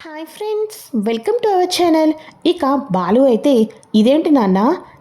Hi friends welcome to our channel ఇక బాలు అయితే ఇదేంటి నాన్న?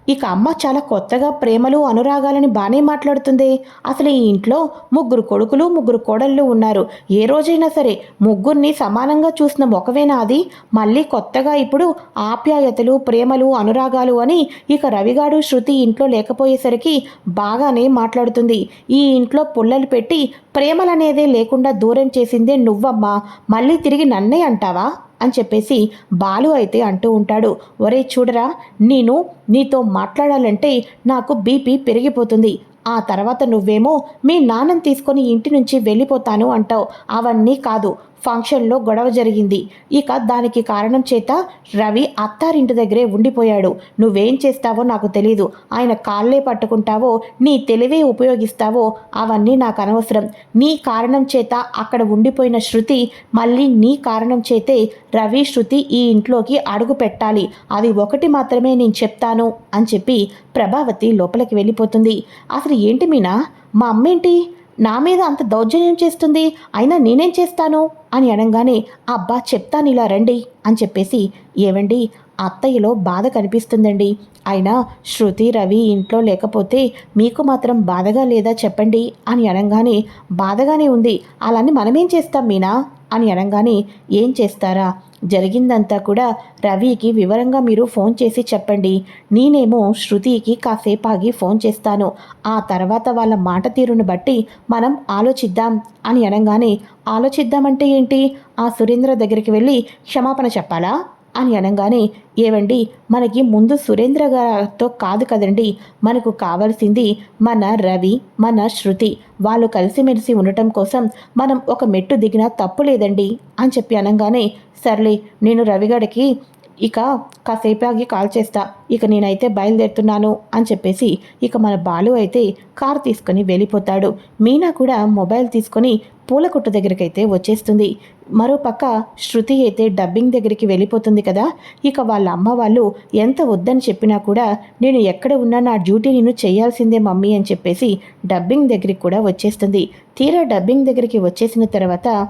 ఇక అమ్మ చాలా కొత్తగా ప్రేమలు అనురాగాలని బాగానే మాట్లాడుతుంది. అసలు ఈ ఇంట్లో ముగ్గురు కొడుకులు ముగ్గురు కోడళ్ళు ఉన్నారు. ఏ రోజైనా సరే ముగ్గురిని సమానంగా చూసిన ఒకవేనా అది? మళ్ళీ కొత్తగా ఇప్పుడు ఆప్యాయతలు ప్రేమలు అనురాగాలు అని ఇక రవిగాడు శృతి ఇంట్లో లేకపోయేసరికి బాగానే మాట్లాడుతుంది. ఈ ఇంట్లో పుల్లలు పెట్టి ప్రేమలనేదే లేకుండా దూరం చేసిందే నువ్వమ్మా. మళ్ళీ తిరిగి నన్నే అంటావా? అని చెప్పేసి బాలు అయితే అంటూ ఉంటాడు. ఒరే చూడరా నేను నీతో మాట్లాడాలంటే నాకు బీపీ పెరిగిపోతుంది. ఆ తర్వాత నువ్వేమో మీ నాన్నని తీసుకొని ఇంటి నుంచి వెళ్ళిపోతాను అంటావు. అవన్నీ కాదు. ఫంక్షన్లో గొడవ జరిగింది. ఇక దానికి కారణం చేత రవి అత్తారింటి దగ్గరే ఉండిపోయాడు. నువ్వేం చేస్తావో నాకు తెలీదు. ఆయన కాళ్ళే పట్టుకుంటావో నీ తెలివే ఉపయోగిస్తావో అవన్నీ నాకు అనవసరం. నీ కారణం చేత అక్కడ ఉండిపోయిన శృతి మళ్ళీ నీ కారణం చేతే రవి శృతి ఈ ఇంట్లోకి అడుగు పెట్టాలి. అది ఒకటి మాత్రమే నేను చెప్తాను అని చెప్పి ప్రభావతి లోపలికి వెళ్ళిపోతుంది. అసలు ఏంటి మీనా? మా అమ్మేంటి నా మీద అంత దౌర్జన్యం చేస్తుంది. అయినా నేనేం చేస్తాను? అని అనగానే అబ్బా చెప్తాను ఇలా రండి అని చెప్పేసి ఏవండి అత్తయ్యలో బాధ కనిపిస్తుందండి. అయినా శృతి రవి ఇంట్లో లేకపోతే మీకు మాత్రం బాధగా లేదా చెప్పండి అని అనగానే బాధగానే ఉంది. అలాని మనమేం చేస్తాం మీనా? అని అనగానే ఏం చేస్తారా? జరిగిందంతా కూడా రవికి వివరంగా మీరు ఫోన్ చేసి చెప్పండి. నేనేమో శృతికి కాసేపు ఆగి ఫోన్ చేస్తాను. ఆ తర్వాత వాళ్ళ మాట తీరును బట్టి మనం ఆలోచిద్దాం అని అనగానే ఆలోచిద్దామంటే ఏంటి? ఆ సురేంద్ర దగ్గరికి వెళ్ళి క్షమాపణ చెప్పాలా? అని అనగానే ఏవండి మనకి ముందు సురేంద్ర గారితో కాదు కదండి మనకు కావాల్సింది మన రవి మన శృతి. వాళ్ళు కలిసిమెలిసి ఉండటం కోసం మనం ఒక మెట్టు దిగినా తప్పు లేదండి అని చెప్పి అనగానే సర్లే నేను రవిగడికి ఇక కాసేపు ఆగి కాల్ చేస్తా. ఇక నేనైతే బయలుదేరుతున్నాను అని చెప్పేసి ఇక మన బాలు అయితే కార్ తీసుకొని వెళ్ళిపోతాడు. మీనా కూడా మొబైల్ తీసుకొని పూల కొట్టు దగ్గరికి వచ్చేస్తుంది. మరోపక్క శృతి అయితే డబ్బింగ్ దగ్గరికి వెళ్ళిపోతుంది కదా. ఇక వాళ్ళ అమ్మ వాళ్ళు ఎంత వద్దని చెప్పినా కూడా నేను ఎక్కడ ఉన్నా నా డ్యూటీ నేను చేయాల్సిందే మమ్మీ అని చెప్పేసి డబ్బింగ్ దగ్గరికి కూడా వచ్చేస్తుంది. తీరా డబ్బింగ్ దగ్గరికి వచ్చేసిన తర్వాత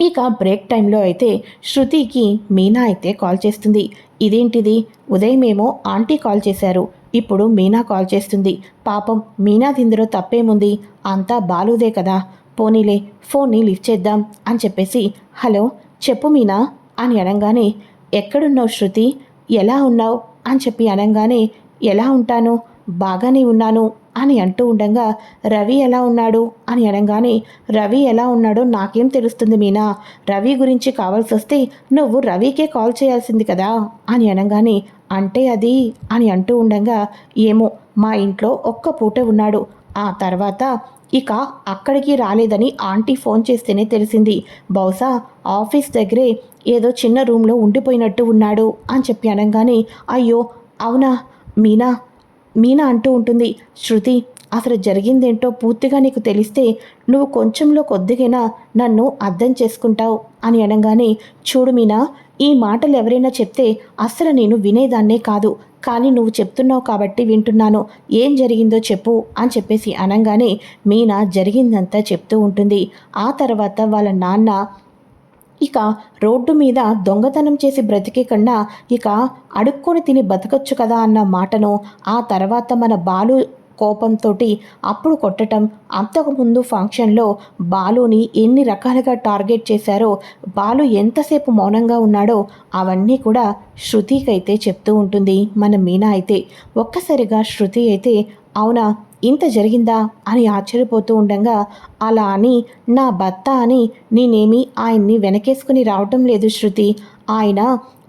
ఇక బ్రేక్ టైంలో అయితే శృతికి మీనా అయితే కాల్ చేస్తుంది. ఇదేంటిది? ఉదయమేమో ఆంటీ కాల్ చేశారు. ఇప్పుడు మీనా కాల్ చేస్తుంది. పాపం మీనా ఇందులో తప్పేముంది? అంతా బాలుదే కదా. పోనీలే ఫోన్ని లిఫ్ట్ చేద్దాం అని చెప్పేసి హలో చెప్పు మీనా అని అనగానే ఎక్కడున్నావు శృతి? ఎలా ఉన్నావు? అని చెప్పి అనగానే ఎలా ఉంటాను? బాగానే ఉన్నాను అని అంటూ ఉండగా రవి ఎలా ఉన్నాడు? అని అనగానే రవి ఎలా ఉన్నాడో నాకేం తెలుస్తుంది మీనా? రవి గురించి కావాల్సి వస్తే నువ్వు రవికే కాల్ చేయాల్సింది కదా? అని అనగానే అంటే అది? అని అంటూ ఉండగా ఏమో మా ఇంట్లో ఒక్క పూట ఉన్నాడు. ఆ తర్వాత ఇక అక్కడికి రాలేదని ఆంటీ ఫోన్ చేస్తేనే తెలిసింది. బహుశా ఆఫీస్ దగ్గరే ఏదో చిన్న రూమ్లో ఉండిపోయినట్టు ఉన్నాడు అని చెప్పి అనగానే అయ్యో అవునా మీనా? మీనా అంటూ ఉంటుంది శృతి అసలు జరిగిందేంటో పూర్తిగా నీకు తెలిస్తే నువ్వు కొంచెంలో కొద్దిగైనా నన్ను అర్థం చేసుకుంటావు అని అనగానే చూడు మీనా ఈ మాటలు ఎవరైనా చెప్తే అస్సలు నేను వినేదాన్నే కాదు. కానీ నువ్వు చెప్తున్నావు కాబట్టి వింటున్నాను. ఏం జరిగిందో చెప్పు అని చెప్పేసి అనగానే మీనా జరిగిందంతా చెప్తూ ఉంటుంది. ఆ తర్వాత వాళ్ళ నాన్న ఇక రోడ్డు మీద దొంగతనం చేసి బ్రతికే కన్నా ఇక అడుక్కొని తిని బతకచ్చు కదా అన్న మాటను ఆ తర్వాత మన బాలు కోపంతో అప్పుడు కొట్టటం అంతకుముందు ఫంక్షన్లో బాలుని ఎన్ని రకాలుగా టార్గెట్ చేశారో బాలు ఎంతసేపు మౌనంగా ఉన్నాడో అవన్నీ కూడా శృతికైతే చెప్తూ ఉంటుంది. మన మీనా అయితే ఒక్కసారిగా శృతి అయితే అవునా ఇంత జరిగిందా అని ఆశ్చర్యపోతూ ఉండగా అలా అని నా భర్త అని నేనేమి ఆయన్ని వెనకేసుకుని రావటం లేదు శృతి. ఆయన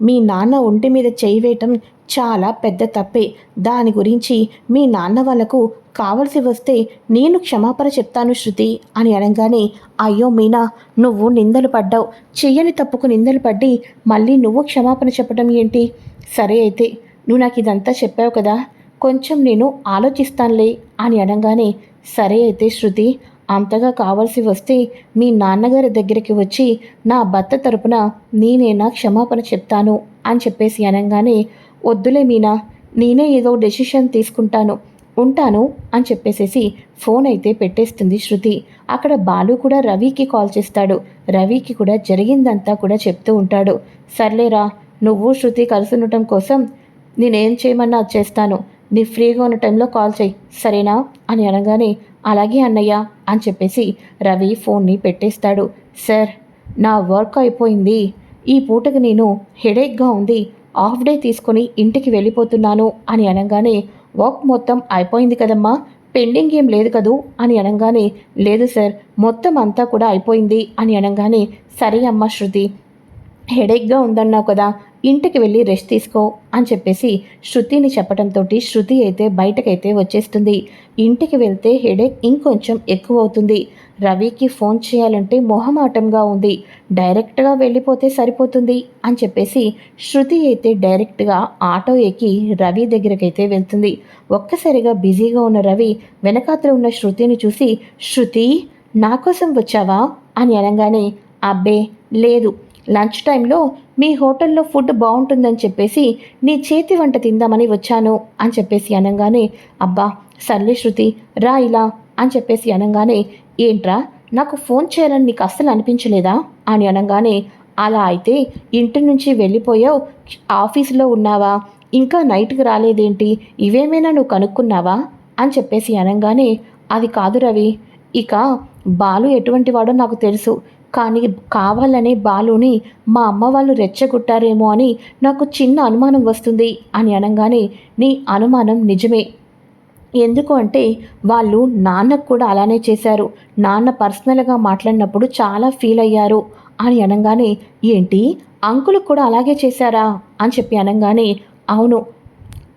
మీ నాన్న ఒంటి మీద చేయి వేయటం చాలా పెద్ద తప్పే. దాని గురించి మీ నాన్న వాళ్ళకు కావలసి వస్తే నేను క్షమాపణ చెప్తాను శృతి అని అనగానే అయ్యో మీనా నువ్వు నిందలు పడ్డావు. చెయ్యని తప్పుకు నిందలు పడ్డి మళ్ళీ నువ్వు క్షమాపణ చెప్పడం ఏంటి? సరే అయితే నువ్వు నాకు ఇదంతా చెప్పావు కదా. కొంచెం నేను ఆలోచిస్తానులే అని అనగానే సరే అయితే శృతి అంతగా కావాల్సి వస్తే మీ నాన్నగారి దగ్గరికి వచ్చి నా భర్త తరపున నేనేనా క్షమాపణ చెప్తాను అని చెప్పేసి అనగానే వద్దులే మీనా నేనే ఏదో డెసిషన్ తీసుకుంటాను ఉంటాను అని చెప్పేసేసి ఫోన్ అయితే పెట్టేస్తుంది శృతి. అక్కడ బాలు కూడా రవికి కాల్ చేస్తాడు. రవికి కూడా జరిగిందంతా కూడా చెప్తూ ఉంటాడు. సర్లేరా నువ్వు శృతి కలిసి ఉండటం కోసం నేనేం చేయమన్నా చేస్తాను. నీ ఫ్రీగా ఉన్న టైంలో కాల్ చేయి. సరేనా? అని అనగానే అలాగే అన్నయ్య అని చెప్పేసి రవి ఫోన్ని పెట్టేస్తాడు. సార్ నా వర్క్ అయిపోయింది. ఈ పూటకి నేను హెడేక్గా ఉంది. హాఫ్ డే తీసుకొని ఇంటికి వెళ్ళిపోతున్నాను అని అనగానే వర్క్ మొత్తం అయిపోయింది కదమ్మా. పెండింగ్ ఏం లేదు కదూ? అని అనగానే లేదు సార్ మొత్తం అంతా కూడా అయిపోయింది అని అనగానే సరే అమ్మ శృతి హెడేక్గా ఉందన్నావు కదా. ఇంటికి వెళ్ళి రెస్ట్ తీసుకో అని చెప్పేసి శృతిని చెప్పడంతో శృతి అయితే బయటకైతే వచ్చేస్తుంది. ఇంటికి వెళ్తే హెడేక్ ఇంకొంచెం ఎక్కువ అవుతుంది రవికి ఫోన్ చేయాలంటే మొహమాటంగా ఉంది. డైరెక్ట్గా వెళ్ళిపోతే సరిపోతుంది అని చెప్పేసి శృతి అయితే డైరెక్ట్గా ఆటో ఎక్కి రవి దగ్గరకైతే వెళ్తుంది. ఒక్కసారిగా బిజీగా ఉన్న రవి వెనకాతలో ఉన్న శృతిని చూసి శృతి నా కోసం వచ్చావా? అని అనగానే అబ్బే లేదు. లంచ్ టైంలో మీ హోటల్లో ఫుడ్ బాగుంటుందని చెప్పేసి నీ చేతి వంట తిందామని వచ్చాను అని చెప్పేసి అనగానే అబ్బా సర్లే శృతి రా ఇలా అని చెప్పేసి అనగానే ఏంట్రా నాకు ఫోన్ చేయాలని నీకు అస్సలు అనిపించలేదా? అని అనగానే అలా అయితే ఇంటి నుంచి వెళ్ళిపోయావు ఆఫీసులో ఉన్నావా? ఇంకా నైట్కి రాలేదేంటి? ఇవేమైనా నువ్వు కనుక్కున్నావా? అని చెప్పేసి అనగానే అది కాదు రవి ఇక బాలు ఎటువంటి వాడో నాకు తెలుసు. కానీ కావాలనే బాలుని మా అమ్మ వాళ్ళు రెచ్చగొట్టారేమో అని నాకు చిన్న అనుమానం వస్తుంది అని అనగానే నీ అనుమానం నిజమే. ఎందుకు అంటే వాళ్ళు నాన్నకు కూడా అలానే చేశారు. నాన్న పర్సనల్గా మాట్లాడినప్పుడు చాలా ఫీల్ అయ్యారు అని అనగానే ఏంటి? అంకులకు కూడా అలాగే చేశారా? అని చెప్పి అనగానే అవును.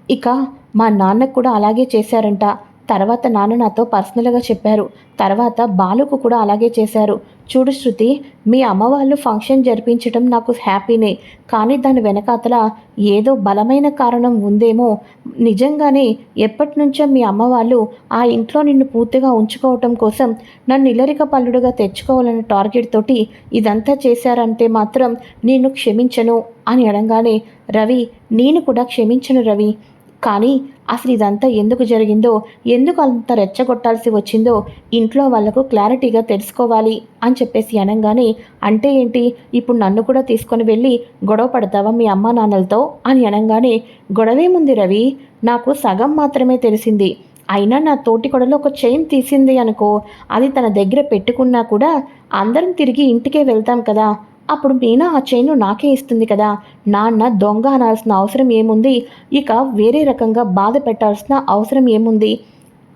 ఇక మా నాన్నకు కూడా అలాగే చేశారంట. తర్వాత నాన్న నాతో పర్సనల్గా చెప్పారు. తర్వాత బాలుకు కూడా అలాగే చేశారు. చూడు శృతి మీ అమ్మ వాళ్ళు ఫంక్షన్ జరిపించడం నాకు హ్యాపీనే కానీ దాని వెనకాతల ఏదో బలమైన కారణం ఉందేమో. నిజంగానే ఎప్పటి నుంచో మీ అమ్మ వాళ్ళు ఆ ఇంట్లో నిన్ను పూర్తిగా ఉంచుకోవటం కోసం నన్ను ఇల్లరిక పల్లుడుగా తెచ్చుకోవాలనే టార్గెట్ తోటి ఇదంతా చేశారంటే మాత్రం నేను క్షమించను అని అనగానే రవి నేను కూడా క్షమించను రవి. కానీ అసలు ఇదంతా ఎందుకు జరిగిందో ఎందుకు అంత రెచ్చగొట్టాల్సి వచ్చిందో ఇంట్లో వాళ్ళకు క్లారిటీగా తెలుసుకోవాలి అని చెప్పేసి అనగానే అంటే ఏంటి ఇప్పుడు నన్ను కూడా తీసుకొని వెళ్ళి గొడవ పడతావా మీ అమ్మా నాన్నలతో అని అనగానే గొడవేముంది రవి నాకు సగం మాత్రమే తెలిసింది. అయినా నా తోటి కొడలో ఒక చైన్ తీసింది అనుకో అది తన దగ్గర పెట్టుకున్నా కూడా అందరం తిరిగి ఇంటికే వెళ్తాం కదా అప్పుడు మీనా ఆ చైన్ను నాకే ఇస్తుంది కదా. నాన్న దొంగ అనాల్సిన అవసరం ఏముంది? ఇక వేరే రకంగా బాధ పెట్టాల్సిన అవసరం ఏముంది?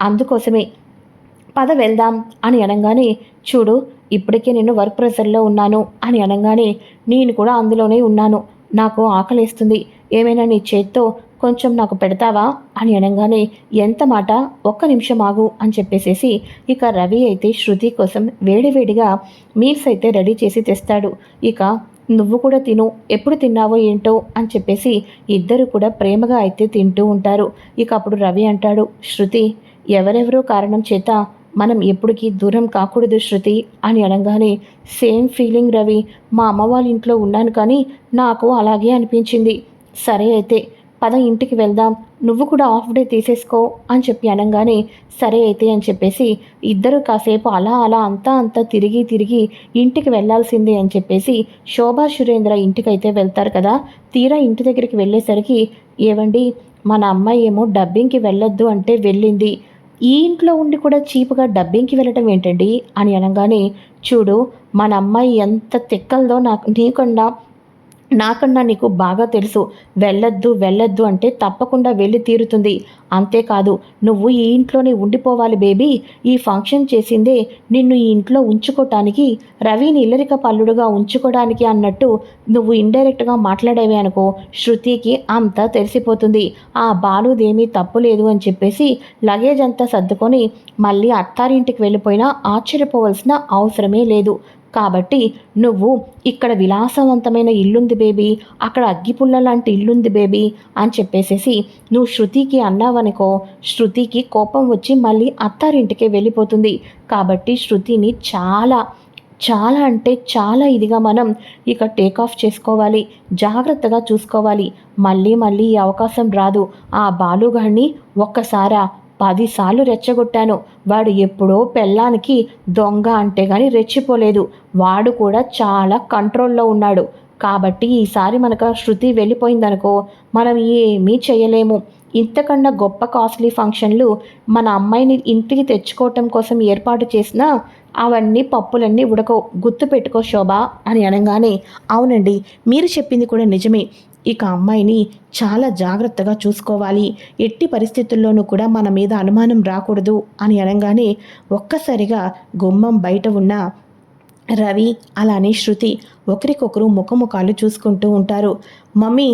అందుకోసమే. పద వెళ్దాం అని అనగానే చూడు ఇప్పటికే నేను వర్క్ ప్రెషర్లో ఉన్నాను అని అనగానే నేను కూడా అందులోనే ఉన్నాను. నాకు ఆకలిస్తుంది. ఏమైనా నీ చేత్తో కొంచెం నాకు పెడతావా? అని అనగానే ఎంత మాట? ఒక్క నిమిషం ఆగు అని చెప్పేసేసి ఇక రవి అయితే శృతి కోసం వేడివేడిగా మీల్స్ అయితే రెడీ చేసి తెస్తాడు. ఇక నువ్వు కూడా తిను. ఎప్పుడు తిన్నావో ఏంటో? అని చెప్పేసి ఇద్దరు కూడా ప్రేమగా అయితే తింటూ ఉంటారు. ఇక అప్పుడు రవి అంటాడు శృతి ఎవరెవరో కారణం చేత మనం ఎప్పటికీ దూరం కాకూడదు శృతి అని అనగానే సేమ్ ఫీలింగ్ రవి. మా అమ్మ వాళ్ళ ఇంట్లో ఉన్నాను కానీ నాకు అలాగే అనిపించింది. సరే అయితే పద ఇంటికి వెళ్దాం. నువ్వు కూడా ఆఫ్ డే తీసేసుకో అని చెప్పి అనగానే సరే అయితే అని చెప్పేసి ఇద్దరు కాసేపు అలా అలా అంతా అంతా తిరిగి తిరిగి ఇంటికి వెళ్ళాల్సిందే అని చెప్పేసి శోభా సురేంద్ర ఇంటికైతే వెళ్తారు కదా. తీరా ఇంటి దగ్గరికి వెళ్ళేసరికి ఏవండి మన అమ్మాయి ఏమో డబ్బింగ్కి వెళ్ళొద్దు అంటే వెళ్ళింది. ఈ ఇంట్లో ఉండి కూడా చీపుగా డబ్బింగ్కి వెళ్ళటం ఏంటండి? అని అనగానే చూడు మన అమ్మాయి ఎంత తిక్కలదో నాకు నీకుండా నాకన్నా నీకు బాగా తెలుసు. వెళ్ళొద్దు వెళ్ళొద్దు అంటే తప్పకుండా వెళ్ళి తీరుతుంది. అంతేకాదు నువ్వు ఈ ఇంట్లోనే ఉండిపోవాలి బేబీ. ఈ ఫంక్షన్ చేసిందే నిన్ను ఈ ఇంట్లో ఉంచుకోవటానికి రవిని ఇల్లరిక పల్లుడుగా ఉంచుకోవడానికి అన్నట్టు నువ్వు ఇండైరెక్ట్గా మాట్లాడేవి అనుకో. శృతికి అంతా తెలిసిపోతుంది. ఆ బాలుదేమీ తప్పు లేదు అని చెప్పేసి లగేజ్ అంతా సర్దుకొని మళ్ళీ అత్తారింటికి వెళ్ళిపోయినా ఆశ్చర్యపోవలసిన అవసరమే లేదు. కాబట్టి నువ్వు ఇక్కడ విలాసవంతమైన ఇల్లుంది బేబీ అక్కడ అగ్గిపుల్ల లాంటి ఇల్లుంది బేబీ అని చెప్పేసేసి నువ్వు శృతికి అన్నావనుకో శృతికి కోపం వచ్చి మళ్ళీ అత్తారింటికే వెళ్ళిపోతుంది. కాబట్టి శృతిని చాలా చాలా అంటే చాలా ఇదిగా మనం ఇక టేక్ ఆఫ్ చేసుకోవాలి జాగ్రత్తగా చూసుకోవాలి. మళ్ళీ మళ్ళీ ఈ అవకాశం రాదు. ఆ బాలుగాడిని ఒక్కసారా పదిసార్లు రెచ్చగొట్టాను. వాడు ఎప్పుడో పెళ్ళానికి దొంగ అంటే కానీ రెచ్చిపోలేదు. వాడు కూడా చాలా కంట్రోల్లో ఉన్నాడు. కాబట్టి ఈసారి మనకు శృతి వెళ్ళిపోయిందనుకో మనం ఏమీ చేయలేము. ఇంతకన్నా గొప్ప కాస్ట్లీ ఫంక్షన్లు మన అమ్మాయిని ఇంటికి తెచ్చుకోవటం కోసం ఏర్పాటు చేసినా అవన్నీ పప్పులన్నీ ఉడకో గుర్తు పెట్టుకో శోభ అని అనగానే అవునండి మీరు చెప్పింది కూడా నిజమే. ఇక అమ్మాయిని చాలా జాగ్రత్తగా చూసుకోవాలి. ఎట్టి పరిస్థితుల్లోనూ కూడా మన మీద అనుమానం రాకూడదు అని అనగానే ఒక్కసారిగా గుమ్మం బయట ఉన్న రవి అలానే శృతి ఒకరికొకరు ముఖముఖాలు చూసుకుంటూ ఉంటారు. మమ్మీ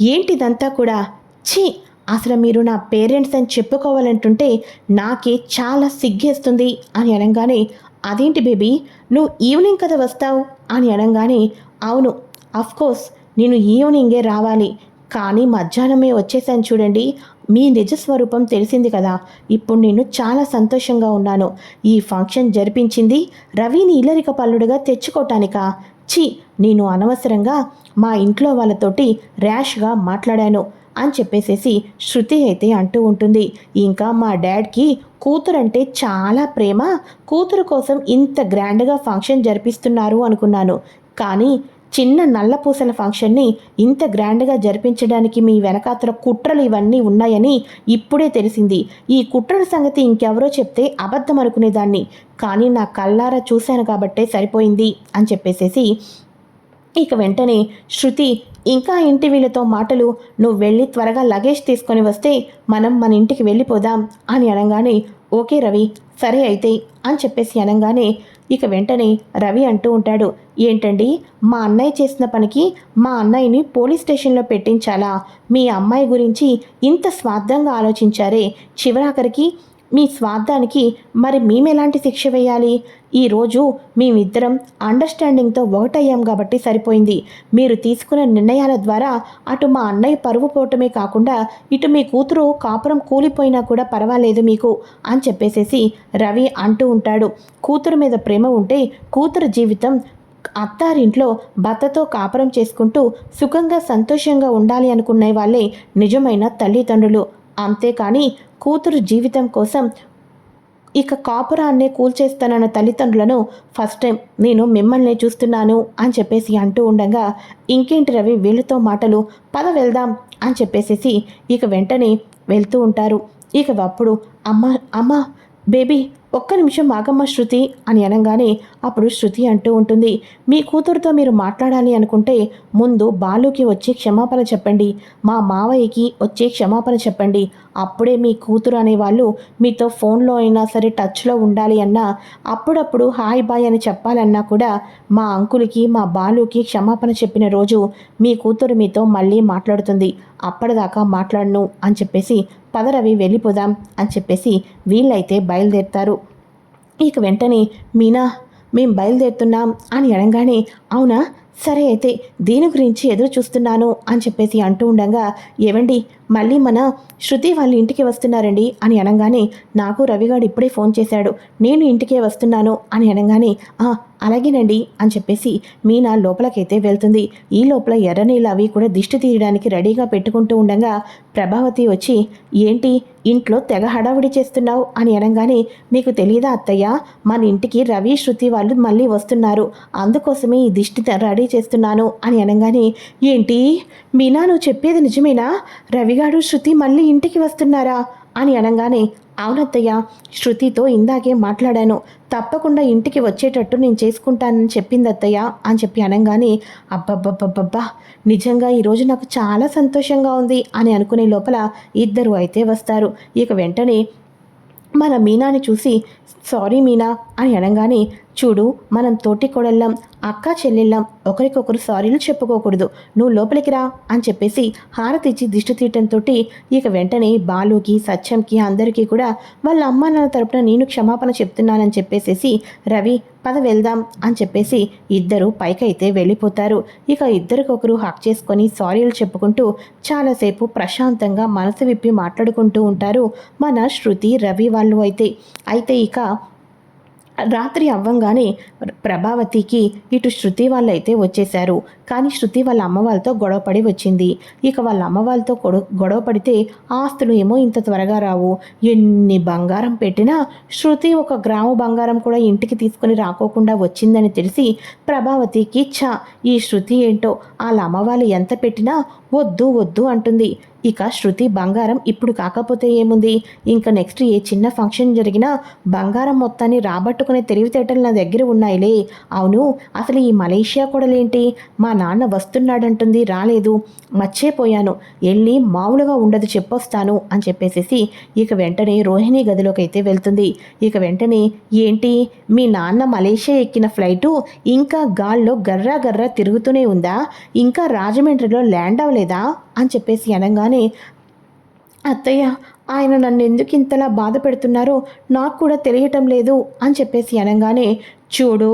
ఏంటిదంతా కూడా? ఛీ! అసలు మీరు నా పేరెంట్స్ అని చెప్పుకోవాలంటుంటే నాకే చాలా సిగ్గేస్తుంది అని అనగానే అదేంటి బేబీ? నువ్వు ఈవినింగ్ కదా వస్తావు? అని అనగానే అవును అఫ్కోర్స్ నేను ఈవినింగే రావాలి. కానీ మధ్యాహ్నమే వచ్చేసాను చూడండి. మీ నిజ స్వరూపం తెలిసింది కదా. ఇప్పుడు నేను చాలా సంతోషంగా ఉన్నాను. ఈ ఫంక్షన్ జరిపించింది రవిని ఇల్లరిక పల్లుడుగా తెచ్చుకోవటానికా ఛీ నేను అనవసరంగా మా ఇంట్లో వాళ్ళతోటి ర్యాష్గా మాట్లాడాను అని చెప్పేసేసి శృతి అయితే అంటూ ఉంటుంది. ఇంకా మా డాడ్కి కూతురంటే చాలా ప్రేమ. కూతురు కోసం ఇంత గ్రాండ్గా ఫంక్షన్ జరిపిస్తున్నారు అనుకున్నాను. కానీ చిన్న నల్లపూసల ఫంక్షన్ని ఇంత గ్రాండ్గా జరిపించడానికి మీ వెనకాతల కుట్రలు ఇవన్నీ ఉన్నాయని ఇప్పుడే తెలిసింది. ఈ కుట్రల సంగతి ఇంకెవరో చెప్తే అబద్ధం అనుకునేదాన్ని. కానీ నా కల్లారా చూశాను కాబట్టే సరిపోయింది అని చెప్పేసేసి ఇక వెంటనే శృతి ఇంకా ఇంటి వీళ్ళతో మాటలు నువ్వు వెళ్ళి త్వరగా లగేజ్ తీసుకొని వస్తే మనం మన ఇంటికి వెళ్ళిపోదాం అని అనగానే ఓకే రవి సరే అయితే అని చెప్పేసి అనగానే ఇక వెంటనే రవి అంటూ ఉంటాడు ఏంటండి మా అన్నయ్య చేసిన పనికి మా అన్నయ్యని పోలీస్ స్టేషన్లో పెట్టించాలా? మీ అమ్మాయి గురించి ఇంత స్వార్థంగా ఆలోచించారే. చివరాఖరికి మీ స్వార్థానికి మరి మేమెలాంటి శిక్ష వేయాలి? ఈరోజు మేమిద్దరం అండర్స్టాండింగ్తో ఒకటయ్యాం కాబట్టి సరిపోయింది. మీరు తీసుకున్న నిర్ణయాల ద్వారా అటు మా అన్నయ్య పరువు పోవటమే కాకుండా ఇటు మీ కూతురు కాపురం కూలిపోయినా కూడా పర్వాలేదు మీకు అని చెప్పేసేసి రవి అంటూ ఉంటాడు. కూతురు మీద ప్రేమ ఉంటే కూతురు జీవితం అత్తారింట్లో భర్తతో కాపురం చేసుకుంటూ సుఖంగా సంతోషంగా ఉండాలి అనుకునే వాళ్ళే నిజమైన తల్లిదండ్రులు. అంతేకాని కూతురు జీవితం కోసం ఇక కాపురాన్నే కూల్చేస్తానన్న తల్లిదండ్రులను ఫస్ట్ టైం నేను మిమ్మల్ని చూస్తున్నాను అని చెప్పేసి అంటూ ఉండగా ఇంకేంటి రవి వీళ్ళతో మాటలు? పద వెళ్దాం అని చెప్పేసేసి ఇక వెంటనే వెళ్తూ ఉంటారు. ఇక అప్పుడు అమ్మ అమ్మ బేబీ ఒక్క నిమిషం ఆగమ్మ శృతి అని అనగానే అప్పుడు శృతి అంటూ ఉంటుంది. మీ కూతురుతో మీరు మాట్లాడాలి అనుకుంటే ముందు బాలుకి వచ్చి క్షమాపణ చెప్పండి. మా మావయ్యకి వచ్చి క్షమాపణ చెప్పండి. అప్పుడే మీ కూతురు అనేవాళ్ళు మీతో ఫోన్లో అయినా సరే టచ్లో ఉండాలి అన్నా అప్పుడప్పుడు హాయ్ బాయ్ అని చెప్పాలన్నా కూడా మా అంకులకి మా బాలుకి క్షమాపణ చెప్పిన రోజు మీ కూతురు మీతో మళ్ళీ మాట్లాడుతుంది. అప్పటిదాకా మాట్లాడను అని చెప్పేసి పదరవి వెళ్ళిపోదాం అని చెప్పేసి వీళ్ళైతే బయలుదేరుతారు. ఇక వెంటనే మీనా మేం బయలుదేరుతున్నాం అని అనగానే అవునా? సరే అయితే దీని గురించి ఎదురు చూస్తున్నాను అని చెప్పేసి అంటూ ఉండగా ఏవండి? మళ్ళీ మన శృతి వాళ్ళ ఇంటికి వస్తున్నారండి అని అనగానే నాకు రవిగాడు ఇప్పుడే ఫోన్ చేశాడు. నేను ఇంటికే వస్తున్నాను అని అనగానే అలాగేనండి అని చెప్పేసి మీనా లోపలకైతే వెళ్తుంది. ఈ లోపల ఎర్రనీళ్ళు అవి కూడా దిష్టి తీయడానికి రెడీగా పెట్టుకుంటూ ఉండగా ప్రభావతి వచ్చి ఏంటి ఇంట్లో తెగ హడావుడి చేస్తున్నావు? అని అనగానే మీకు తెలియదా అత్తయ్య? మన ఇంటికి రవి శృతి వాళ్ళు మళ్ళీ వస్తున్నారు. అందుకోసమే ఈ దిష్టి రెడీ చేస్తున్నాను అని అనగానే ఏంటి? మీనా నువ్వు చెప్పేది నిజమేనా? రవి రవిగాడు శృతి మళ్ళీ ఇంటికి వస్తున్నారా? అని అనగానే అవునత్తయ్య శృతితో ఇందాకే మాట్లాడాను. తప్పకుండా ఇంటికి వచ్చేటట్టు నేను చేసుకుంటానని చెప్పింది అత్తయ్య అని చెప్పి అనగానే అబ్బబ్బబ్బబ్బబ్బా నిజంగా ఈరోజు నాకు చాలా సంతోషంగా ఉంది అని అనుకునే లోపల ఇద్దరు అయితే వస్తారు. ఇక వెంటనే మన మీనాని చూసి సారీ మీనా అని అనగానే చూడు మనం తోటి కొడెళ్ళం అక్క చెల్లెళ్ళాం ఒకరికొకరు సారీలు చెప్పుకోకూడదు నువ్వు లోపలికి రా అని చెప్పేసి హారతిచ్చి దిష్టి తీయటంతో ఇక వెంటనే బాలుకి సత్యంకి అందరికీ కూడా వాళ్ళ అమ్మ నాన్న తరపున నేను క్షమాపణ చెప్తున్నానని చెప్పేసేసి రవి పద వెళ్దాం అని చెప్పేసి ఇద్దరు పైకైతే వెళ్ళిపోతారు. ఇక ఇద్దరికొకరు హక్ చేసుకొని సారీలు చెప్పుకుంటూ చాలాసేపు ప్రశాంతంగా మనసు విప్పి మాట్లాడుకుంటూ ఉంటారు మన శృతి రవి వాళ్ళు అయితే. అయితే ఇక రాత్రి అవ్వంగానే ప్రభావతికి ఇటు శృతి వాళ్ళైతే వచ్చేశారు. కానీ శృతి వాళ్ళ అమ్మ వాళ్ళతో గొడవపడి వచ్చింది. ఇక వాళ్ళ అమ్మ వాళ్ళతో గొడవ పడితే ఆస్తులు ఏమో ఇంత త్వరగా రావు. ఎన్ని బంగారం పెట్టినా శృతి ఒక గ్రాము బంగారం కూడా ఇంటికి తీసుకుని రాకోకుండా వచ్చిందని తెలిసి ప్రభావతికి ఛ! ఈ శృతి ఏంటో వాళ్ళ అమ్మ వాళ్ళు ఎంత పెట్టినా వద్దు వద్దు అంటుంది. ఇక శృతి బంగారం ఇప్పుడు కాకపోతే ఏముంది? ఇంకా నెక్స్ట్ ఏ చిన్న ఫంక్షన్ జరిగినా బంగారం మొత్తాన్ని రాబట్టుకునే తెలివితేటలు నా దగ్గర ఉన్నాయిలే. అవును అసలు ఈ మలేషియా కూడలేంటి? మా నాన్న వస్తున్నాడంటుంది రాలేదు. మర్చిపోయాను. వెళ్ళి మామూలుగా ఉండదు చెప్పొస్తాను అని చెప్పేసేసి ఇక వెంటనే రోహిణి గదిలోకి అయితే వెళ్తుంది. ఇక వెంటనే ఏంటి? మీ నాన్న మలేషియా ఎక్కిన ఫ్లైటు ఇంకా గాల్లో గర్రా గర్రా తిరుగుతూనే ఉందా? ఇంకా రాజమండ్రిలో ల్యాండ్ అవ్వలేదు లేదా అని చెప్పేసి అనగానే అత్తయ్య ఆయన నన్ను ఎందుకు ఇంతలా బాధ పెడుతున్నారో నాకు కూడా తెలియటం లేదు అని చెప్పేసి అనగానే చూడు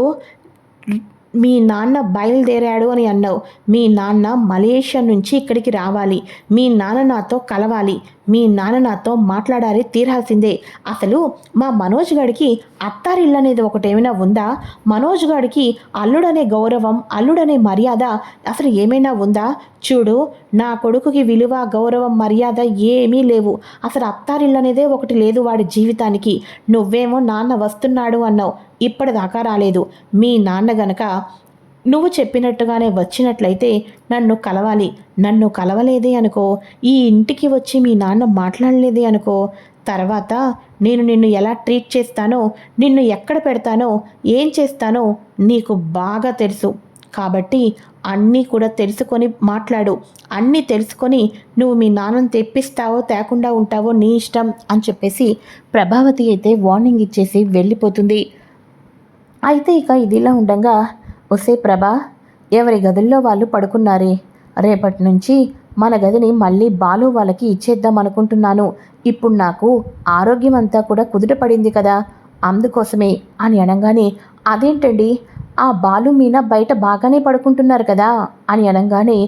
మీ నాన్న బయలుదేరాడు అని అన్నావు. మీ నాన్న మలేషియా నుంచి ఇక్కడికి రావాలి. మీ నాన్న నాతో కలవాలి. మీ నాన్న నాతో మాట్లాడాలి తీరాల్సిందే. అసలు మా మనోజ్ గాడికి అత్తారిల్లు అనేది ఒకటేమైనా ఉందా? మనోజ్ గాడికి అల్లుడనే గౌరవం అల్లుడనే మర్యాద అసలు ఏమైనా ఉందా? చూడు నా కొడుకుకి విలువ గౌరవం మర్యాద ఏమీ లేవు. అసలు అత్తారిల్లు అనేదే ఒకటి లేదు వాడి జీవితానికి. నువ్వేమో నాన్న వస్తున్నాడు అన్నావు. ఇప్పటిదాకా రాలేదు. మీ నాన్న గనక నువ్వు చెప్పినట్టుగానే వచ్చినట్లయితే నన్ను కలవాలి. నన్ను కలవలేదే అనుకో. ఈ ఇంటికి వచ్చి మీ నాన్న మాట్లాడలేదే అనుకో. తర్వాత నేను నిన్ను ఎలా ట్రీట్ చేస్తానో నిన్ను ఎక్కడ పెడతానో ఏం చేస్తానో నీకు బాగా తెలుసు. కాబట్టి అన్నీ కూడా తెలుసుకొని మాట్లాడు. అన్నీ తెలుసుకొని నువ్వు మీ నాన్నను తెప్పిస్తావో తేకుండా ఉంటావో నీ ఇష్టం అని చెప్పేసి ప్రభావతి అయితే వార్నింగ్ ఇచ్చేసి వెళ్ళిపోతుంది. అయితే ఇక ఇదిలా ఉండగా ఒసే ప్రభా ఎవరి గదుల్లో వాళ్ళు పడుకున్నారే? రేపటి నుంచి మన గదిని మళ్ళీ బాలు వాళ్ళకి ఇచ్చేద్దాం అనుకుంటున్నాను. ఇప్పుడు నాకు ఆరోగ్యం అంతా కూడా కుదుట పడింది కదా అందుకోసమే అని అనగానే అదేంటండి? ఆ బాలు మీన బయట బాగానే పడుకుంటున్నారు కదా? అని అనగానే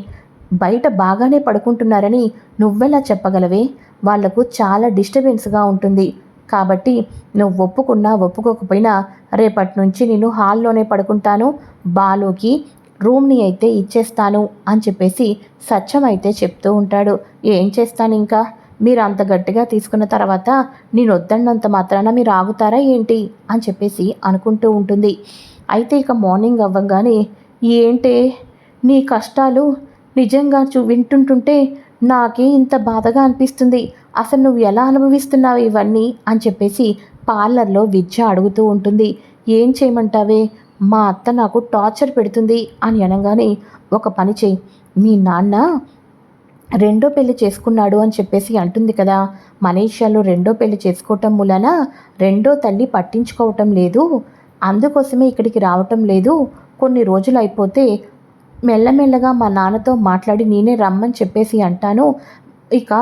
బయట బాగానే పడుకుంటున్నారని నువ్వెలా చెప్పగలవే? వాళ్ళకు చాలా డిస్టర్బెన్స్గా ఉంటుంది. కాబట్టి నువ్వు ఒప్పుకున్నా ఒప్పుకోకపోయినా రేపటి నుంచి నేను హాల్లోనే పడుకుంటాను. బాలుకి రూమ్ని అయితే ఇచ్చేస్తాను అని చెప్పేసి సత్యం అయితే చెప్తూ ఉంటాడు. ఏం చేస్తాను ఇంకా? మీరు అంత గట్టిగా తీసుకున్న తర్వాత నేను వద్దన్నంత మాత్రాన మీరు ఆగుతారా ఏంటి? అని చెప్పేసి అనుకుంటూ ఉంటుంది. అయితే ఇక మార్నింగ్ అవ్వగానే ఏంటే? నీ కష్టాలు నిజంగా చూ వింటుంటుంటే నాకే ఇంత బాధగా అనిపిస్తుంది. అసలు నువ్వు ఎలా అనుభవిస్తున్నావు ఇవన్నీ అని చెప్పేసి పార్లర్లో విద్య అడుగుతూ ఉంటుంది. ఏం చేయమంటావే? మా అత్త నాకు టార్చర్ పెడుతుంది అని అనగానే ఒక పని చేయి. మీ నాన్న రెండో పెళ్ళి చేసుకున్నాడు అని చెప్పేసి అంటుంది కదా. మలేషియాలో రెండో పెళ్ళి చేసుకోవటం మూలన రెండో తల్లి పట్టించుకోవటం లేదు. అందుకోసమే ఇక్కడికి రావటం లేదు. కొన్ని రోజులు అయిపోతే మెల్లమెల్లగా మా నాన్నతో మాట్లాడి నేనే రమ్మని చెప్పేసి అంటాను. ఇక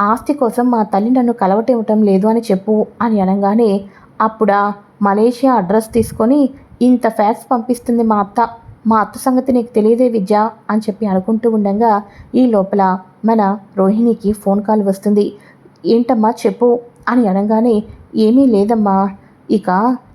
ఆస్తి కోసం మా తల్లి నన్ను కలవటివ్వటం లేదు అని చెప్పు అని అనగానే అప్పుడా మలేషియా అడ్రస్ తీసుకొని ఇంత ఫ్యాక్స్ పంపిస్తుంది మా అత్త. మా అత్త సంగతి నీకు తెలియదే విద్య అని చెప్పి అనుకుంటూ ఉండగా ఈ లోపల మన రోహిణికి ఫోన్ కాల్ వస్తుంది. ఏంటమ్మా చెప్పు అని అనగానే ఏమీ లేదమ్మా. ఇక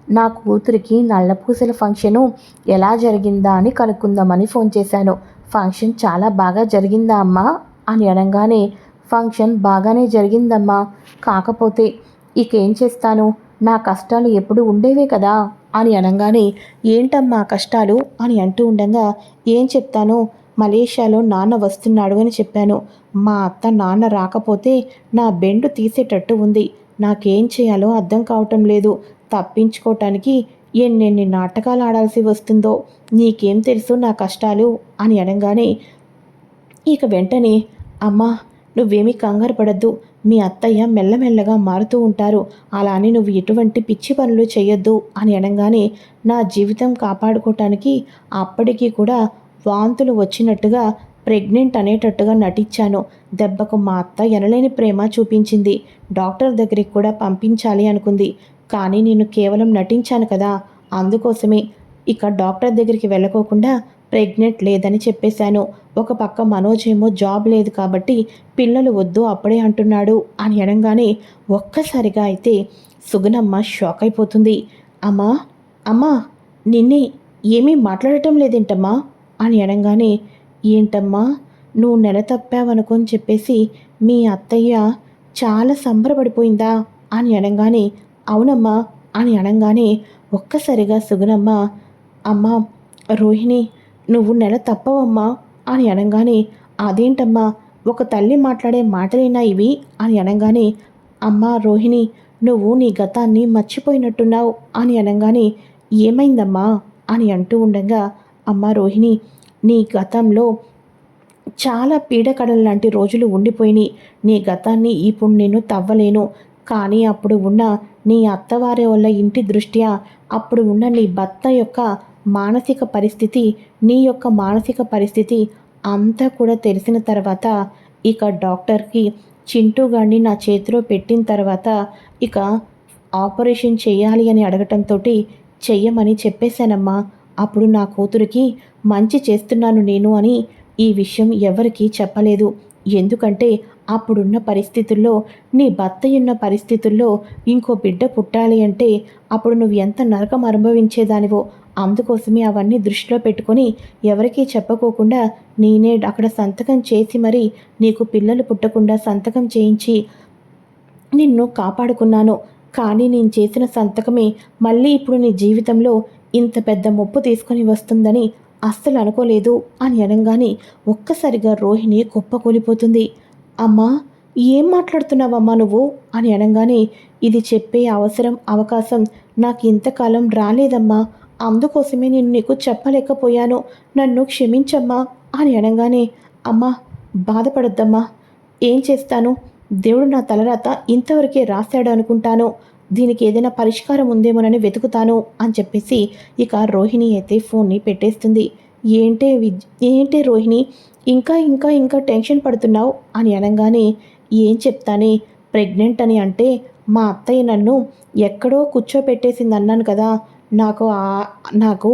నా కూతురికి నల్లపూసల ఫంక్షను ఎలా జరిగిందా అని కనుక్కుందామని ఫోన్ చేశాను. ఫంక్షన్ చాలా బాగా జరిగిందా అమ్మా అని అనగానే ఫంక్షన్ బాగానే జరిగిందమ్మా. కాకపోతే ఇకేం చేస్తాను? నా కష్టాలు ఎప్పుడు ఉండేవే కదా? అని అనగానే ఏంటమ్మా కష్టాలు? అని అంటూ ఉండగా ఏం చెప్తాను? మలేషియాలో నాన్న వస్తున్నాడు అని చెప్పాను. మా అత్త నాన్న రాకపోతే నా బెండు తీసేటట్టు ఉంది. నాకేం చేయాలో అర్థం కావటం లేదు. తప్పించుకోవటానికి ఎన్నెన్ని నాటకాలు ఆడాల్సి వస్తుందో నీకేం తెలుసు నా కష్టాలు? అని అనగానే ఇక వెంటనే అమ్మా నువ్వేమీ కంగారు పడద్దు. మీ అత్తయ్య మెల్లమెల్లగా మారుతూ ఉంటారు. అలా అని నువ్వు ఎటువంటి పిచ్చి పనులు చేయొద్దు అని అనగానే నా జీవితం కాపాడుకోవటానికి అప్పటికీ కూడా వాంతులు వచ్చినట్టుగా ప్రెగ్నెంట్ అనేటట్టుగా నటించాను. దెబ్బకు మా అత్త ఎనలేని ప్రేమ చూపించింది. డాక్టర్ దగ్గరికి కూడా పంపించాలి అనుకుంది. కానీ నేను కేవలం నటించాను కదా. అందుకోసమే ఇక డాక్టర్ దగ్గరికి వెళ్ళకోకుండా ప్రెగ్నెంట్ లేదని చెప్పేశాను. ఒక పక్క మనోజ్ ఏమో జాబ్ లేదు కాబట్టి పిల్లలు వద్దు అప్పుడే అంటున్నాడు అని అనగానే ఒక్కసారిగా అయితే సుగుణమ్మ షాక్ అయిపోతుంది. అమ్మా అమ్మా నిన్నే ఏమీ మాట్లాడటం లేదేంటమ్మా? అని అనగానే ఏంటమ్మా నువ్వు నెల తప్పావనుకొని చెప్పేసి మీ అత్తయ్య చాలా సంబరపడిపోయిందా? అని అనగానే అవునమ్మా అని అనగానే ఒక్కసారిగా సుగుణమ్మ అమ్మా రోహిణి నువ్వు నెల తప్పవమ్మా అని అనగానే అదేంటమ్మా? ఒక తల్లి మాట్లాడే మాటలేనా ఇవి? అని అనగానే అమ్మా రోహిణి నువ్వు నీ గతాన్ని మర్చిపోయినట్టున్నావు అని అనగానే ఏమైందమ్మా? అని అంటూ ఉండగా అమ్మా రోహిణి నీ గతంలో చాలా పీడకడల లాంటి రోజులు ఉండిపోయినాయి. నీ గతాన్ని ఇప్పుడు నేను తవ్వలేను. కానీ అప్పుడు ఉన్న నీ అత్తవారి వల్ల ఇంటి దృష్ట్యా అప్పుడు ఉన్న నీ భర్త యొక్క మానసిక పరిస్థితి నీ యొక్క మానసిక పరిస్థితి అంతా కూడా తెలిసిన తర్వాత ఇక డాక్టర్కి చింటూ గారిని నా చేతిలో పెట్టిన తర్వాత ఇక ఆపరేషన్ చేయాలి అని అడగటంతో చెయ్యమని చెప్పేశానమ్మా. అప్పుడు నా కూతురికి మంచి చేస్తున్నాను నేను అని ఈ విషయం ఎవరికీ చెప్పలేదు. ఎందుకంటే అప్పుడున్న పరిస్థితుల్లో నీ భర్త ఉన్న పరిస్థితుల్లో ఇంకో బిడ్డ పుట్టాలి అంటే అప్పుడు నువ్వు ఎంత నరకం అనుభవించేదానివో అందుకోసమే అవన్నీ దృష్టిలో పెట్టుకొని ఎవరికీ చెప్పకోకుండా నేనే అక్కడ సంతకం చేసి మరి నీకు పిల్లలు పుట్టకుండా సంతకం చేయించి నిన్ను కాపాడుకున్నాను. కానీ నేను చేసిన సంతకమే మళ్ళీ ఇప్పుడు నీ జీవితంలో ఇంత పెద్ద ముప్పు తీసుకొని వస్తుందని అస్సలు అనుకోలేదు అని అనగానే ఒక్కసారిగా రోహిణి కుప్పకూలిపోతుంది. అమ్మా ఏం మాట్లాడుతున్నావమ్మా నువ్వు? అని అనగానే ఇది చెప్పే అవసరం అవకాశం నాకు ఇంతకాలం రాలేదమ్మా. అందుకోసమే నేను నీకు చెప్పలేకపోయాను. నన్ను క్షమించమ్మా అని అనగానే అమ్మా బాధపడొద్దమ్మా. ఏం చేస్తాను? దేవుడు నా తలరాత ఇంతవరకే రాశాడు అనుకుంటాను. దీనికి ఏదైనా పరిష్కారం ఉందేమోనని వెతుకుతాను అని చెప్పేసి ఇక రోహిణి అయితే ఫోన్ని పెట్టేస్తుంది. ఏంటే విజ్ ఏంటే రోహిణి? ఇంకా ఇంకా ఇంకా టెన్షన్ పడుతున్నావు? అని అనగానే ఏం చెప్తానే ప్రెగ్నెంట్ అని అంటే మా అత్తయ్య నన్ను ఎక్కడో కూర్చోపెట్టేసింది అన్నాను కదా నాకు నాకు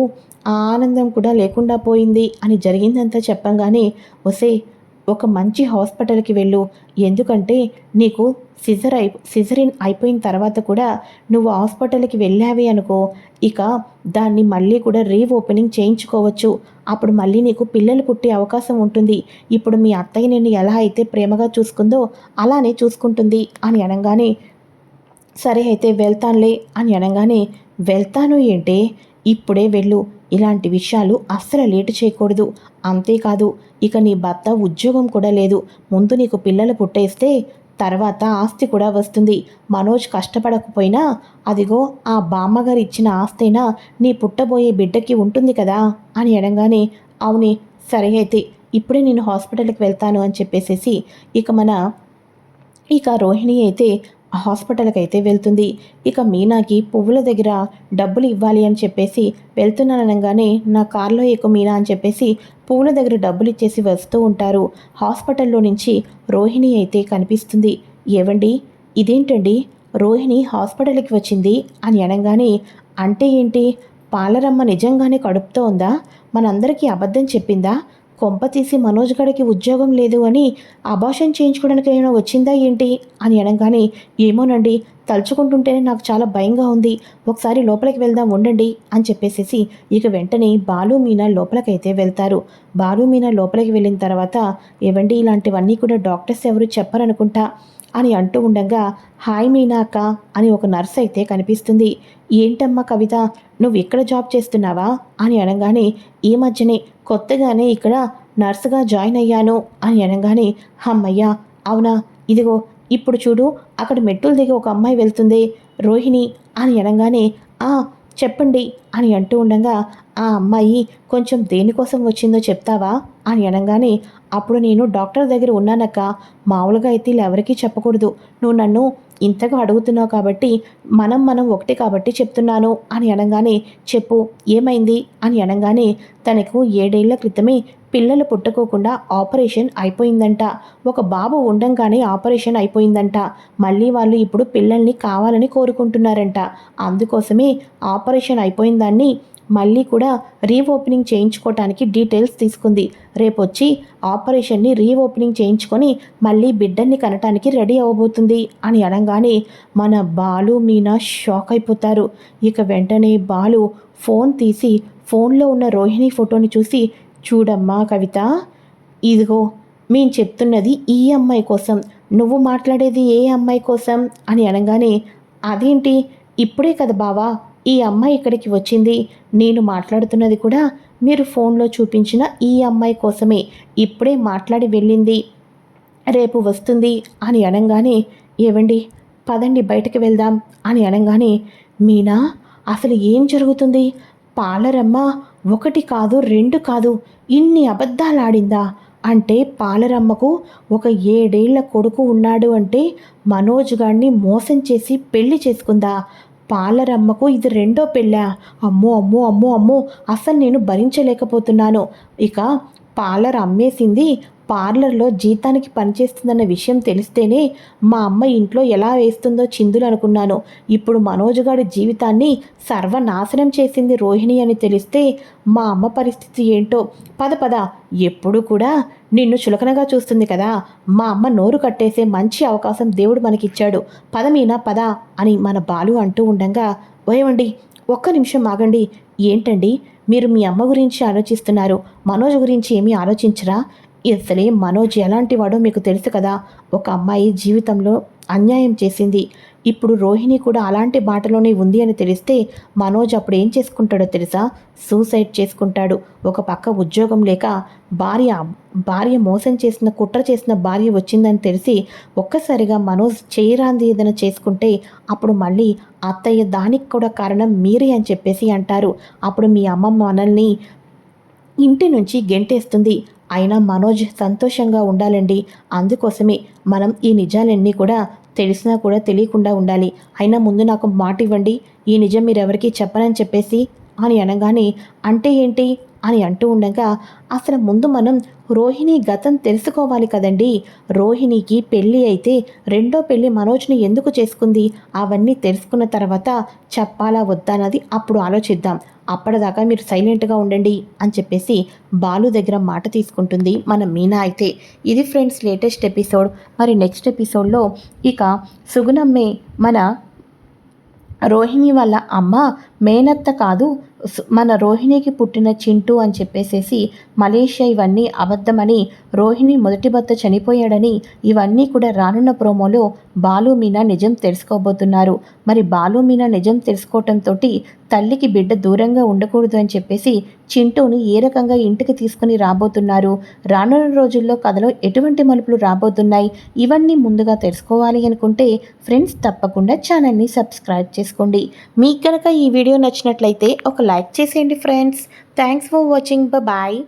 ఆనందం కూడా లేకుండా పోయింది అని జరిగిందంతా చెప్పంగానే వసే ఒక మంచి హాస్పిటల్కి వెళ్ళు. ఎందుకంటే నీకు సిజర్ అయి సిజరిన్ అయిపోయిన తర్వాత కూడా నువ్వు హాస్పిటల్కి వెళ్ళావి అనుకో. ఇక దాన్ని మళ్ళీ కూడా రీఓపెనింగ్ చేయించుకోవచ్చు. అప్పుడు మళ్ళీ నీకు పిల్లలు పుట్టే అవకాశం ఉంటుంది. ఇప్పుడు మీ అత్తయ్య నిన్ను ఎలా అయితే ప్రేమగా చూసుకుందో అలానే చూసుకుంటుంది అని అనగానే సరే అయితే వెళ్తానులే అని అనగానే వెళ్తాను ఏంటే? ఇప్పుడే వెళ్ళు. ఇలాంటి విషయాలు అస్సలు లేటు చేయకూడదు. అంతేకాదు ఇక నీ భర్త ఉద్యోగం కూడా లేదు. ముందు నీకు పిల్లలు పుట్టేస్తే తర్వాత ఆస్తి కూడా వస్తుంది. మనోజ్ కష్టపడకపోయినా అదిగో ఆ బామ్మగారు ఇచ్చిన ఆస్తైనా నీ పుట్టబోయే బిడ్డకి ఉంటుంది కదా అని అనగానే అవునే సరే అయితే ఇప్పుడే నేను హాస్పిటల్కి వెళ్తాను అని చెప్పేసేసి ఇక మన ఇక రోహిణి అయితే హాస్పిటల్కి అయితే వెళ్తుంది. ఇక మీనాకి పువ్వుల దగ్గర డబ్బులు ఇవ్వాలి అని చెప్పేసి వెళ్తున్నాననగానే నా కార్లో ఎక్కువ మీనా అని చెప్పేసి పువ్వుల దగ్గర డబ్బులు ఇచ్చేసి వస్తూ ఉంటారు. హాస్పిటల్లో నుంచి రోహిణి అయితే కనిపిస్తుంది. ఏవండి? ఇదేంటండి? రోహిణి హాస్పిటల్కి వచ్చింది? అని అనగానే అంటే ఏంటి? పాలరమ్మ నిజంగానే కడుపుతో ఉందా? మనందరికీ అబద్ధం చెప్పిందా? కొంప తీసి మనోజ్ గడికి ఉద్యోగం లేదు అని అభాషణ చేయించుకోవడానికి ఏమైనా వచ్చిందా ఏంటి అని అనగానే ఏమోనండి తలుచుకుంటుంటేనే నాకు చాలా భయంగా ఉంది. ఒకసారి లోపలికి వెళ్దాం ఉండండి అని చెప్పేసేసి ఇక వెంటనే బాలు మీనా లోపలికైతే వెళ్తారు. బాలు మీనా లోపలికి వెళ్ళిన తర్వాత ఏవండి ఇలాంటివన్నీ కూడా డాక్టర్స్ ఎవరు చెప్పరనుకుంటా? అని అంటూ ఉండగా హాయ్ మీనాక అని ఒక నర్స్ అయితే కనిపిస్తుంది. ఏంటమ్మా కవిత నువ్వు ఇక్కడ జాబ్ చేస్తున్నావా? అని అనగానే ఈ మధ్యనే కొత్తగానే ఇక్కడ నర్సుగా జాయిన్ అయ్యాను అని అనగానే అమ్మయ్యా అవునా? ఇదిగో ఇప్పుడు చూడు అక్కడ మెట్టులు దిగి ఒక అమ్మాయి వెళ్తుంది రోహిణి అని అనగానే ఆ చెప్పండి అని అంటూ ఉండగా ఆ అమ్మాయి కొంచెం దేనికోసం వచ్చిందో చెప్తావా? అని అనగానే అప్పుడు నేను డాక్టర్ దగ్గర ఉన్నానక్క. మామూలుగా అయితే ఎవరికీ చెప్పకూడదు. నువ్వు నన్ను ఇంతగా అడుగుతున్నావు కాబట్టి మనం మనం ఒకటి కాబట్టి చెప్తున్నాను అని అనగానే చెప్పు ఏమైంది అని అనగానే తనకు ఏడేళ్ళ క్రితమే పిల్లలు పుట్టుకోకుండా ఆపరేషన్ అయిపోయిందంట. ఒక బాబు ఉండంగానే ఆపరేషన్ అయిపోయిందంట. మళ్ళీ వాళ్ళు ఇప్పుడు పిల్లల్ని కావాలని కోరుకుంటున్నారంట. అందుకోసమే ఆపరేషన్ అయిపోయిందాన్ని మళ్ళీ కూడా రీఓపెనింగ్ చేయించుకోవటానికి డీటెయిల్స్ తీసుకుంది. రేపొచ్చి ఆపరేషన్ని రీఓపెనింగ్ చేయించుకొని మళ్ళీ బిడ్డని కనటానికి రెడీ అవ్వబోతుంది అని అనగానే మన బాలు మీనా షాక్ అయిపోతారు. ఇక వెంటనే బాలు ఫోన్ తీసి ఫోన్లో ఉన్న రోహిణి ఫోటోని చూసి చూడమ్మా కవిత ఇదిగో మేము చెప్తున్నది ఈ అమ్మాయి కోసం. నువ్వు మాట్లాడేది ఏ అమ్మాయి కోసం? అని అనగానే అదేంటి? ఇప్పుడే కదా బావా ఈ అమ్మాయి ఇక్కడికి వచ్చింది. నేను మాట్లాడుతున్నది కూడా మీరు ఫోన్లో చూపించిన ఈ అమ్మాయి కోసమే. ఇప్పుడే మాట్లాడి వెళ్ళింది. రేపు వస్తుంది అని అనగానే ఏవండి? పదండి బయటకు వెళ్దాం అని అనగానే మీనా అసలు ఏం జరుగుతుంది? పాలరమ్మ ఒకటి కాదు రెండు కాదు ఇన్ని అబద్ధాలు ఆడిందా అంటే పాలరమ్మకు ఒక ఏడేళ్ళ కొడుకు ఉన్నాడు అంటే మనోజ్ గారిని మోసం చేసి పెళ్ళి చేసుకుందా? పాలరమ్మకు ఇది రెండో పెళ్ళా? అమ్మో అమ్మో అమ్మో అమ్మో అసలు నేను భరించలేకపోతున్నాను. ఇక పార్లర్ అమ్మేసింది పార్లర్లో జీతానికి పనిచేస్తుందన్న విషయం తెలిస్తేనే మా అమ్మ ఇంట్లో ఎలా వేస్తుందో చిందులు అనుకున్నాను. ఇప్పుడు మనోజ్ జీవితాన్ని సర్వనాశనం చేసింది రోహిణి అని తెలిస్తే మా అమ్మ పరిస్థితి ఏంటో? పద పద. ఎప్పుడు కూడా నిన్ను చులకనగా చూస్తుంది కదా. మా అమ్మ నోరు కట్టేసే మంచి అవకాశం దేవుడు మనకిచ్చాడు. పదమీన పద అని మన బాలు అంటూ ఉండగా ఓయవండి ఒక్క నిమిషం ఆగండి. ఏంటండి? మీరు మీ అమ్మ గురించి ఆలోచిస్తున్నారు. మనోజ్ గురించి ఏమీ ఆలోచించరా? అసలే మనోజ్ ఎలాంటి వాడో మీకు తెలుసు కదా. ఒక అమ్మాయి జీవితంలో అన్యాయం చేసింది. ఇప్పుడు రోహిణి కూడా అలాంటి బాటలోనే ఉంది అని తెలిస్తే మనోజ్ అప్పుడు ఏం చేసుకుంటాడో తెలుసా? సూసైడ్ చేసుకుంటాడు. ఒక పక్క ఉద్యోగం లేక భార్య భార్య మోసం చేసిన కుట్ర చేసిన భార్య వచ్చిందని తెలిసి ఒక్కసారిగా మనోజ్ చేయరాంది ఏదైనా చేసుకుంటే అప్పుడు మళ్ళీ అత్తయ్య దానికి కూడా కారణం మీరే అని చెప్పేసి అంటారు. అప్పుడు మీ అమ్మమ్మ మనల్ని ఇంటి నుంచి గెంటేస్తుంది. అయినా మనోజ్ సంతోషంగా ఉండాలండి. అందుకోసమే మనం ఈ నిజాలన్నీ కూడా తెలిసినా కూడా తెలియకుండా ఉండాలి. అయినా ముందు నాకు మాట ఇవ్వండి ఈ నిజం మీరెవరికీ చెప్పనని చెప్పేసి అని అనగానే అంటే ఏంటి? అని అంటూ ఉండగా అసలు ముందు మనం రోహిణి గతం తెలుసుకోవాలి కదండి. రోహిణికి పెళ్ళి అయితే రెండో పెళ్ళి మనోజ్ని ఎందుకు చేసుకుంది? అవన్నీ తెలుసుకున్న తర్వాత చెప్పాలా వద్దా అన్నది అప్పుడు ఆలోచిద్దాం. అప్పటిదాకా మీరు సైలెంట్గా ఉండండి అని చెప్పేసి బాలు దగ్గర మాట తీసుకుంటుంది మన మీనా అయితే. ఇది ఫ్రెండ్స్ లేటెస్ట్ ఎపిసోడ్. మరి నెక్స్ట్ ఎపిసోడ్లో ఇక సుగుణమ్మే మన రోహిణి వాళ్ళ అమ్మ మేనత్త కాదు మన రోహిణికి పుట్టిన చింటూ అని చెప్పేసేసి మలేషియా ఇవన్నీ అబద్ధమని రోహిణి మొదటి భర్త చనిపోయాడని ఇవన్నీ కూడా రానున్న ప్రోమోలో బాలు మీనా నిజం తెలుసుకోబోతున్నారు. మరి బాలు మీనా నిజం తెలుసుకోవటంతో తల్లికి బిడ్డ దూరంగా ఉండకూడదు అని చెప్పేసి చింటూని ఏ రకంగా ఇంటికి తీసుకుని రాబోతున్నారు? రానున్న రోజుల్లో కథలో ఎటువంటి మలుపులు రాబోతున్నాయి? ఇవన్నీ ముందుగా తెలుసుకోవాలి అనుకుంటే ఫ్రెండ్స్ తప్పకుండా ఛానల్ని సబ్స్క్రైబ్ చేసుకోండి. మీకు కనుక ఈ వీడియో నచ్చినట్లయితే ఒక లైక్ చేసేయండి friends. Thanks for watching. Bye